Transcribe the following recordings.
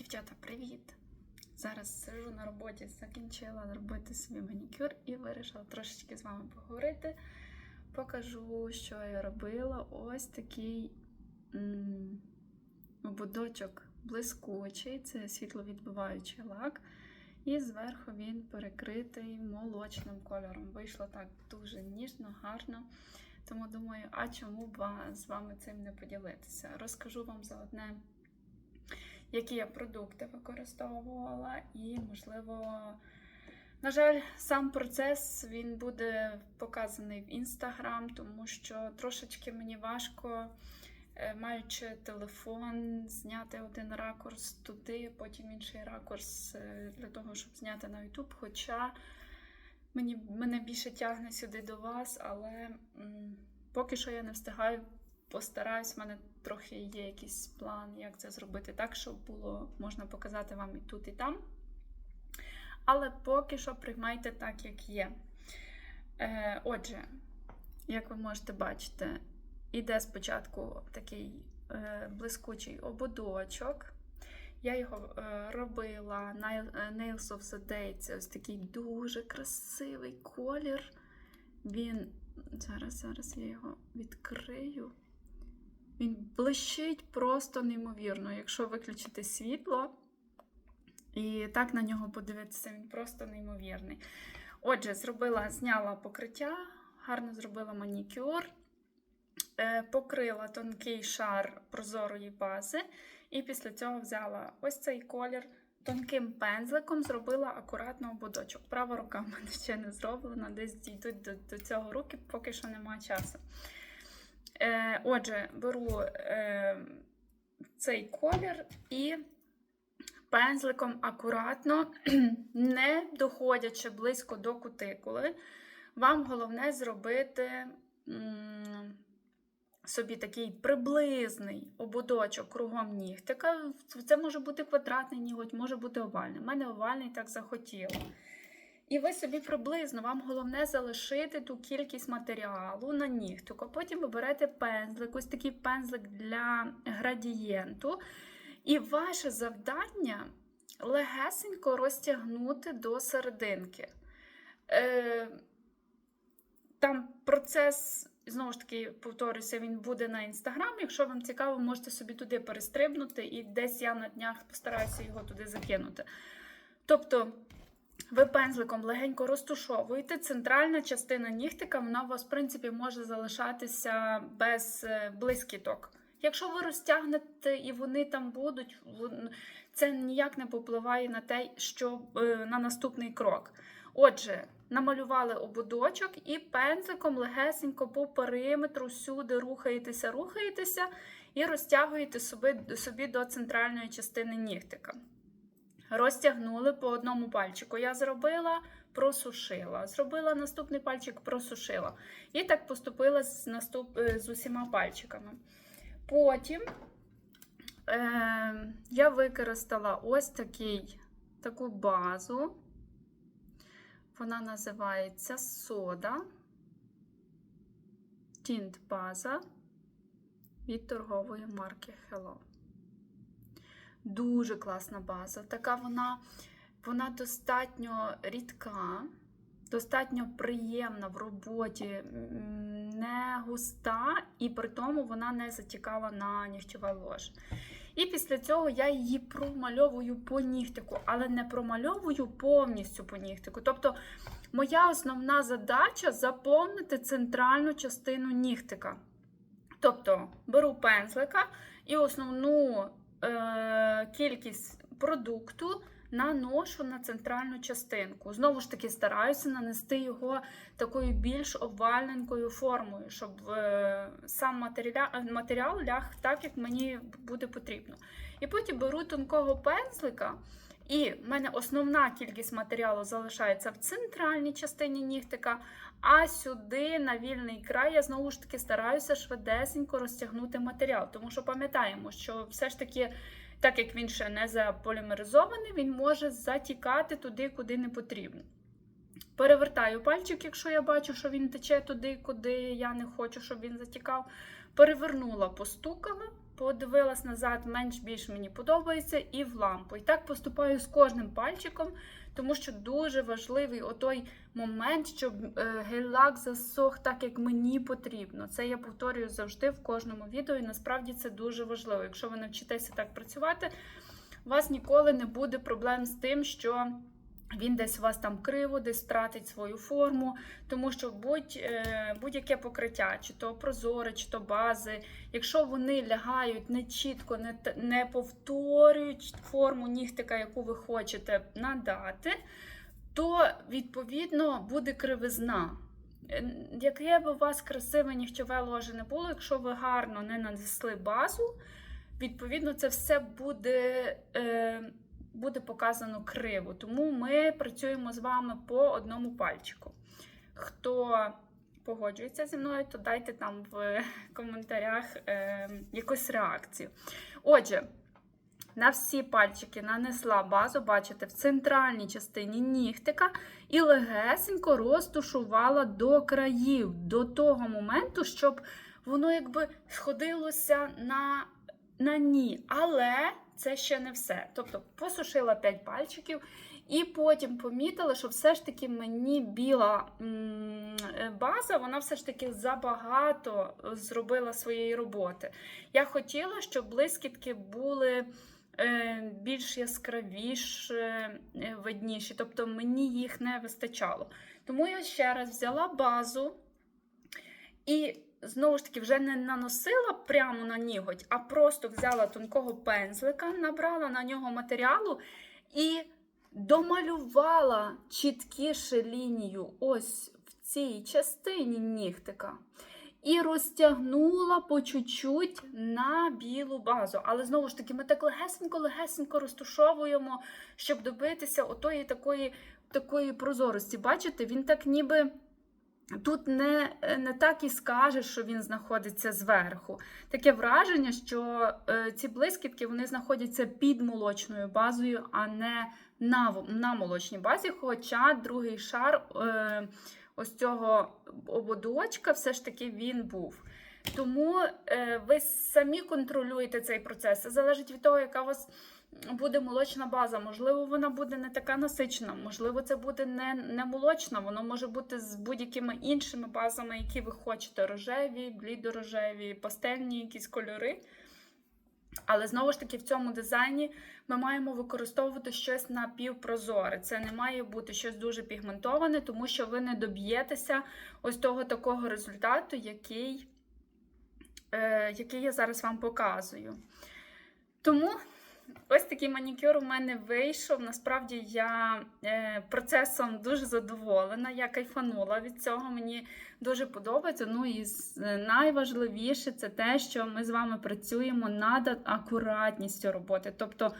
Дівчата, привіт! Зараз сижу на роботі, закінчила робити собі манікюр і вирішила трошечки з вами поговорити. Покажу, що я робила. Ось такий м, ободочок блискучий, це світловідбиваючий лак. І зверху він перекритий молочним кольором. Вийшло так дуже ніжно, гарно. Тому думаю, а чому б з вами цим не поділитися? Розкажу вам заодне які я продукти використовувала, і, можливо, на жаль, сам процес він буде показаний в інстаграм, тому що трошечки мені важко, е, маючи телефон, зняти один ракурс туди, потім інший ракурс е, для того, щоб зняти на YouTube. Хоча мені, мене більше тягне сюди до вас, але м, поки що я не встигаю постараюсь, в мене трохи є якийсь план, як це зробити так, щоб було можна показати вам і тут, і там. Але поки що приймайте так, як є. Е, отже, як ви можете бачити, іде спочатку такий е, блискучий ободочок. Я його е, робила Nail- е, Nails of the Day. Це ось такий дуже красивий колір. Він зараз, зараз я його відкрию. Він блищить просто неймовірно. Якщо виключити світло і так на нього подивитися, він просто неймовірний. Отже, зробила, зняла покриття, гарно зробила манікюр, е, покрила тонкий шар прозорої бази, і після цього взяла ось цей колір. Тонким пензликом зробила акуратно ободочок. Права рука в мене ще не зроблена, десь дійдуть до, до цього руки, поки що немає часу. Е, отже, беру е, цей колір і пензликом акуратно, не доходячи близько до кутикули, вам головне зробити собі такий приблизний ободочок кругом нігтика. Це може бути квадратний ніготь, може бути овальний. У мене овальний так захотіло. І ви собі приблизно, вам головне залишити ту кількість матеріалу на нігтику. Потім ви берете пензлик, ось такий пензлик для градієнту. І ваше завдання легесенько розтягнути до серединки. Е, там процес, знову ж таки, повторюся, він буде на інстаграм. Якщо вам цікаво, можете собі туди перестрибнути, і десь я на днях постараюся його туди закинути. Тобто. Ви пензликом легенько розтушовуєте. Центральна частина нігтика, вона у вас, в принципі, може залишатися без е, блискіток. Якщо ви розтягнете і вони там будуть, це ніяк не попливає на те, що е, на наступний крок. Отже, намалювали ободочок і пензликом легесенько по периметру всюди рухаєтеся, рухаєтеся і розтягуєте собі, собі до центральної частини нігтика. Розтягнули по одному пальчику. Я зробила, просушила. Зробила наступний пальчик, просушила. І так поступила з, наступ... е, з усіма пальчиками. Потім е, я використала ось такий, таку базу. Вона називається сода. Тінт база від торгової марки Hello. Дуже класна база. Така вона, вона достатньо рідка, достатньо приємна в роботі, не густа, і при тому вона не затікала на нігтєве ложе. І після цього я її промальовую по нігтику, але не промальовую повністю по нігтику. Тобто, моя основна задача заповнити центральну частину нігтика. Тобто, беру пензлика і основну кількість продукту наношу на центральну частинку. Знову ж таки, стараюся нанести його такою більш овальненькою формою, щоб е, сам матеріал, матеріал ляг так, як мені буде потрібно. І потім беру тонкого пензлика. І в мене основна кількість матеріалу залишається в центральній частині нігтика, а сюди на вільний край я знову ж таки стараюся швидесенько розтягнути матеріал. Тому що пам'ятаємо, що все ж таки, так як він ще не заполімеризований, він може затікати туди, куди не потрібно. Перевертаю пальчик, якщо я бачу, що він тече туди, куди я не хочу, щоб він затікав. Перевернула, постукала, подивилась назад, менш-більш мені подобається, і в лампу. І так поступаю з кожним пальчиком, тому що дуже важливий отой момент, щоб е, гель-лак засох так, як мені потрібно. Це я повторюю завжди в кожному відео, і насправді це дуже важливо. Якщо ви навчитеся так працювати, у вас ніколи не буде проблем з тим, що. Він десь у вас там криво, десь втратить свою форму, тому що будь, е, будь-яке покриття, чи то прозоре, чи то бази, якщо вони лягають не чітко, не, не повторюють форму нігтика, яку ви хочете надати, то відповідно буде кривизна. Е, Яке б у вас красиве нігтьове ложе не було, якщо ви гарно не нанесли базу, відповідно, це все буде. Е, буде показано криво. Тому ми працюємо з вами по одному пальчику. Хто погоджується зі мною, то дайте там в коментарях е, якусь реакцію. Отже, на всі пальчики нанесла базу, бачите, в центральній частині нігтика і легесенько розтушувала до країв, до того моменту, щоб воно якби сходилося на, на ні. Але це ще не все. Тобто посушила 5 пальчиків, і потім помітила, що все ж таки мені біла е, база, вона все ж таки забагато зробила своєї роботи. Я хотіла, щоб блискітки були. е, Більш яскравіш, е, видніші, тобто мені їх не вистачало. Тому я ще раз взяла базу і знову ж таки вже не наносила прямо на ніготь, а просто взяла тонкого пензлика, набрала на нього матеріалу і домалювала чіткіше лінію ось в цій частині нігтика. І розтягнула по чуть-чуть на білу базу. Але знову ж таки, ми так легесенько-легесенько розтушовуємо, щоб добитися отої такої, такої прозорості. Бачите, він так ніби. Тут не не так і скажеш, що він знаходиться зверху. Таке враження, що е, ці блискітки вони знаходяться під молочною базою, а не на на молочній базі. Хоча другий шар е, ось цього ободочка все ж таки він був. Тому е, ви самі контролюєте цей процес. Це залежить від того, яка у вас буде молочна база. Можливо, вона буде не така насичена, можливо, це буде не, не молочна, воно може бути з будь-якими іншими базами, які ви хочете: рожеві, блідорожеві, пастельні якісь кольори. Але знову ж таки, в цьому дизайні ми маємо використовувати щось напівпрозоре. Це не має бути щось дуже пігментоване, тому що ви не доб'єтеся ось того такого результату, який, е, який я зараз вам показую. Тому ось такий манікюр у мене вийшов. Насправді я е, процесом дуже задоволена. Я кайфанула від цього. Мені дуже подобається. Ну і найважливіше це те, що ми з вами працюємо над акуратністю роботи. Тобто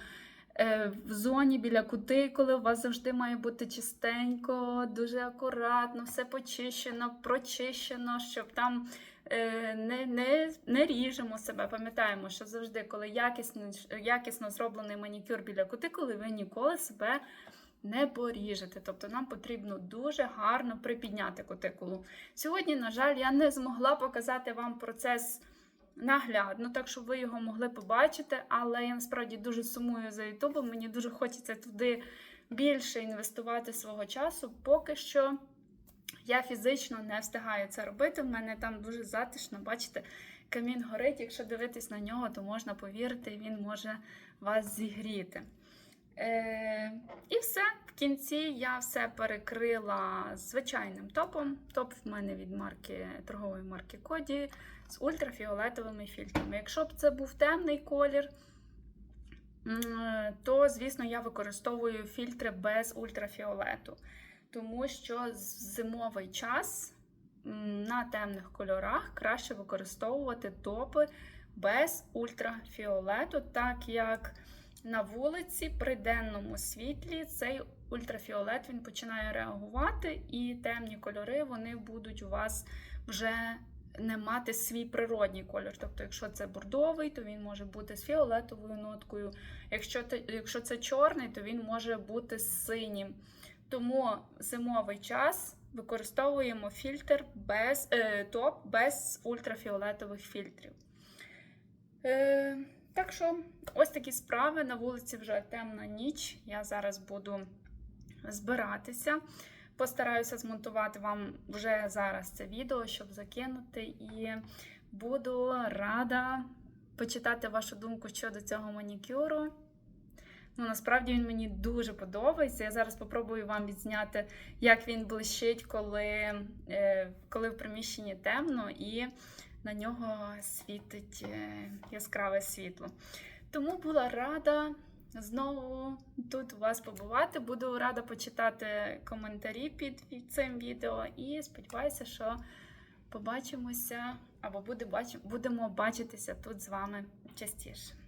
е, в зоні біля кутикули у вас завжди має бути чистенько, дуже акуратно, все почищено, прочищено, щоб там е, не не, не ріжемо себе. Пам'ятаємо, що завжди, коли якісно, якісно зроблений манікюр біля кутикули, ви ніколи себе не поріжете. Тобто нам потрібно дуже гарно припідняти кутикулу. Сьогодні, на жаль, я не змогла показати вам процес наглядно, так щоб ви його могли побачити, але я насправді дуже сумую за Ютубом. Мені дуже хочеться туди більше інвестувати свого часу. Поки що я фізично не встигаю це робити. У мене там дуже затишно, бачите, камін горить. Якщо дивитись на нього, то можна повірити, він може вас зігріти. Е, І все. В кінці я все перекрила звичайним топом. Топ в мене від марки торгової марки Коді з ультрафіолетовими фільтрами. Якщо б це був темний колір, то, звісно, я використовую фільтри без ультрафіолету. Тому що зимовий час на темних кольорах краще використовувати топи без ультрафіолету, так як на вулиці при денному світлі цей ультрафіолет він починає реагувати, і темні кольори вони будуть у вас вже не мати свій природній колір. Тобто, якщо це бордовий, то він може бути з фіолетовою ноткою. Якщо якщо це чорний, то він може бути з синім. Тому зимовий час використовуємо фільтр без е, топ без ультрафіолетових фільтрів. Е, так що, ось такі справи. На вулиці вже темна ніч. Я зараз буду збиратися. Постараюся змонтувати вам вже зараз це відео, щоб закинути. І буду рада почитати вашу думку щодо цього манікюру. Ну, насправді він мені дуже подобається. Я зараз спробую вам відзняти, як він блищить, коли, е, коли в приміщенні темно і на нього світить е, яскраве світло. Тому була рада знову тут у вас побувати. Буду рада почитати коментарі під цим відео і сподіваюся, що побачимося або будемо бачитися тут з вами частіше.